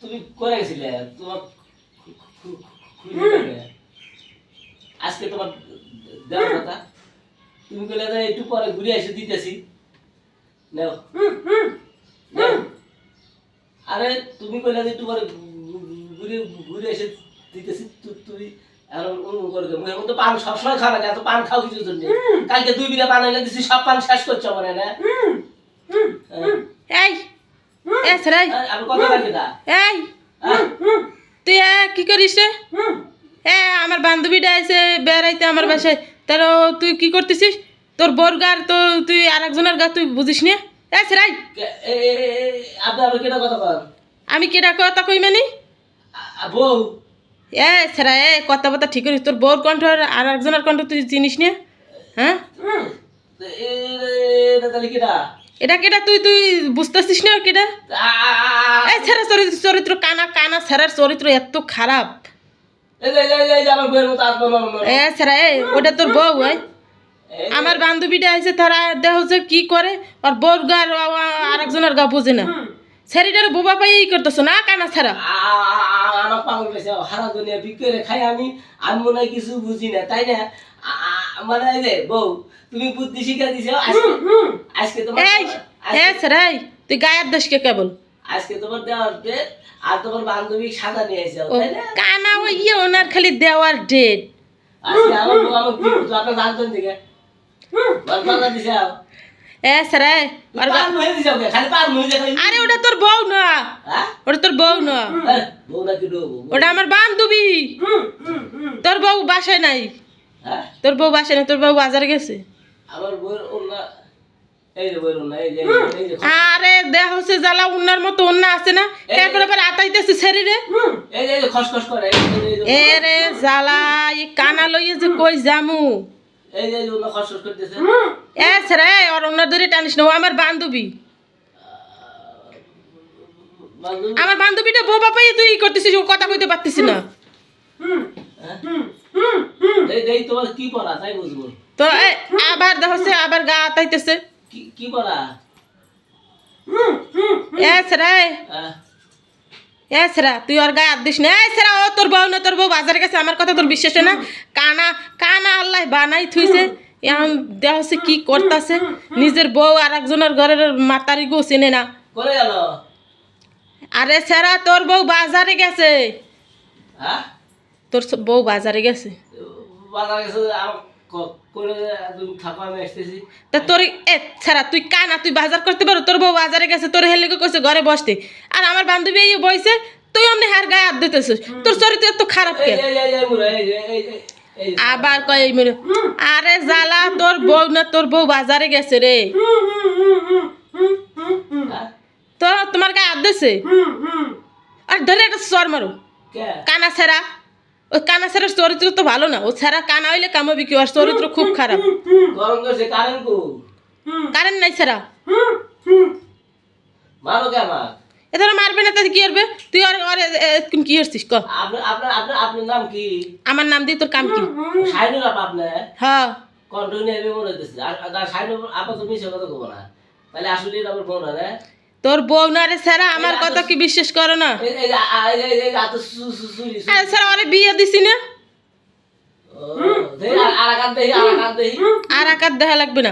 তুমি করে গেছিলে? তোমার। আজকে তোমার দেওয়ার কথা? তুমি বলে যে একটু পরে ঘুরে এসে দিতেছি। নাও। আরে তুমি কইলে যে একটু পরে ঘুরে ঘুরে এসে দিতেছি। তুমি এখন তো পান সবসময় খাওয়া লাগে এত পান খাও কিছু জন্য কালকে দুই বিঘা পান এনে দিছি সব পান শেষ করছ আমার না এই এ সেরাই আমি কত লাগে না। এই। তুই এ কি করিস রে? এ আমার বান্ধবীটা এসে বেড়াইতে আমার বাসায়। তার তুই কি করতেছিস? তোর বোর গার তো তুই আর একজনের গা তুই বুঝিস না? এ সেরাই আমি কেটা কথা কই মানি বউ। এ সেরা এ কথা কথা ঠিক করিস তোর বোর কণ্ঠ আর একজনের কণ্ঠ তুই চিনিস না হ্যাঁ? এটা কেটা? তুই তুই বুঝতেছিস না কেটা? এই ছেড়া চরিত্র চরিত্র কানা কানা ছেড়ার চরিত্র এত খারাপ। যে- যে- যে। এ ছেড়া এ ওটা তোর বউ ওই আমার বান্ধবীটা আছে তারা দেহ হচ্ছে কি করে আর বোর গা আর একজনের গা বুঝে না। ছেড়িটার বোবা পাই ই করতেছো না কানা ছাড়া আমার পাগল হারা দুনিয়া বিক্রি করে খাই আমি আমি মনে হয় কিছু বুঝি না তাই না মানে যে বউ তুমি বুদ্ধি শিখা দিছো আজকে তোমার এই তুই গায়ের দেশকে কেবল আজকে তোমার দেওয়ার ডেট আর তোমার বান্ধবী সাদা নিয়ে কানা ওই ইয়ে ওনার খালি দেওয়ার ডেট আজকে আমার বউ আমার কি করতো আপনার জানতেন থেকে বান্ধবী দিছে এ আর পার খালি পার ওটা তোর বউ না। হ্যাঁ ওটা তোর বউ না? ওটা আমার বান্ধবী। তোর বউ বাসায় নাই? তোর বউ বাসায় নাই তোর বউ বাজারে গেছে? আরে দেহ হচ্ছে জ্বালা উন্নার মতো অন্য আছে না? তারপরে আবার আতাইতেছে শরীরে এ রে জ্বালা এই কানা লইয়ে যে কই জামু এই যে এই যে অন্য খসখস করতেছে। এ ছেড়ে ওর অন্য ধরে টানিস না ও আমার বান্ধবী। আমার বান্ধবীটা বউ বাপাই তুই ই করতেছিস ও কথা কইতে পারতিস না। তো এ, আবার হচ্ছে আবার গা আতাইতেছে। কি কি করা তুই ওর গায়ে না। ও তোর বউ না তোর বউ বাজারে গেছে আমার কথা তোর বিশ্বাস না। কানা কানা আল্লাহ বানাই থুইছে। এখন দেহ কি করতেছে। নিজের বউ আর একজনের ঘরের মাতারি গো চেনে না। করে গেল? আরে সেরা তোর বউ বাজারে গেছে। হ্যাঁ? তোর বউ বাজারে গেছে। তা তোর এ ছাড়া তুই কানা তুই বাজার করতে পারো? তোর বউ বাজারে গেছে তোর হেলিকে কইছে ঘরে বসতে? আর আমার বান্ধবী এই বইছে তুই অমনি হার গায়ে হাত দিতেছিস। তোর চরিত্র এত খারাপ কে। আবার কয় মেরে আরে জ্বালা তোর বউ না তোর বউ বাজারে গেছে রে। হ্যাঁ? তো তোমার গায়ে হাত আর ধরে একটা সর মারো। কানা ছেঁড়া। ওই কানা ছেঁড়ার চরিত্র তো ভালো না। ও ছেঁড়া কানা হইলে কামাবি কি ওর চরিত্র খুব খারাপ। কারেন্ট নাই ছেঁড়া। মারো কে আমার? মারবে না তাহলে কি করবে? তুই আর আর কি করছিস? ক। আপনার আপনার আপনার আপনার নাম কি? আমার নাম দিয়ে তোর কাম কি? সাইনুর আপা আপনার হ্যাঁ কন্টিনিউ মনে হইতেছে আর আর সাইনুর আপা তুমি সে কথা কবো না। তাহলে আসলে আমার ফোন হয় না? তোর বউ না রে ছেঁড়া আমার কথা কি বিশ্বাস করো না? এই এই যে- আ- এই যে- এই যে এত সু- সু- সুরি সুরি। আরে বিয়ে দিছি না। আর- আকার দেখা লাগবে না।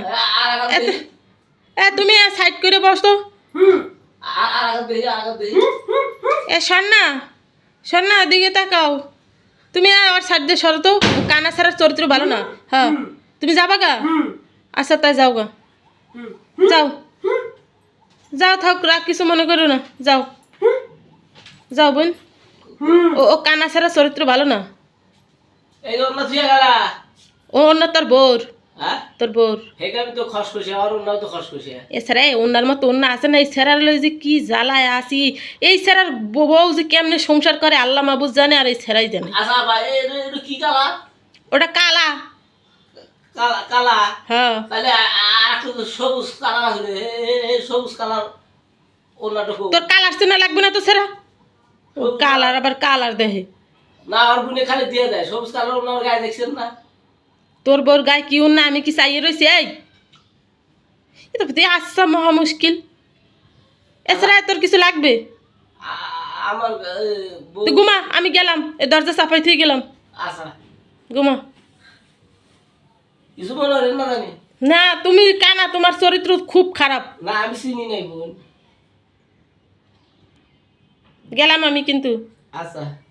এ তুমি সাইড করে বসতো। এ শোন না শোন না এদিকে তাকাও। তুমি আর সাইড দিয়ে সরো তো। কানা ছাড়ার চরিত্র ভালো না। হ্যাঁ। তুমি যাবা গা? আচ্ছা তাই যাও গা। যাও। যাও থাক রাগ কিছু মনে করো না যাও যাও বোন ও ও কানা ছাড়া চরিত্র ভালো না। ও তোর বোর হ্যাঁ? তোর বোর। এছাড়া অন্যার মতো অন্য আছে না এই লই যে কি জ্বালায় আসি এই বউ যে কেমনে সংসার করে আল্লাহ মাবুজ জানে আর এই স্যারাই জানে আচ্ছা? ওটা কালা কালা-। হ্যাঁ তো সবুজ কালার রে। সবুজ। তোর কালার চেনা লাগবে না তো সেরা? ও কালার আবার কালার দেহে। না, আমার বোনে খালি দিয়ে দেয়। সবুজ কালার আমার গায়ে দেখছেন না? তোর বোর গায়ে কি না আমি কি চাইয়ে রয়েছি এই? এ তো মহা মুশকিল। এছাড়া তোর কিছু লাগবে? আমার ঘুমা আমি গেলাম। এ দরজা চাপাই থেকে গেলাম। আচ্ছা। ঘুমা। কিছু মনে হয় না জানি। না তুমি কানা তোমার চরিত্র খুব খারাপ। না আমি চিনি নাই বোন। গেলাম আমি কিন্তু। আচ্ছা।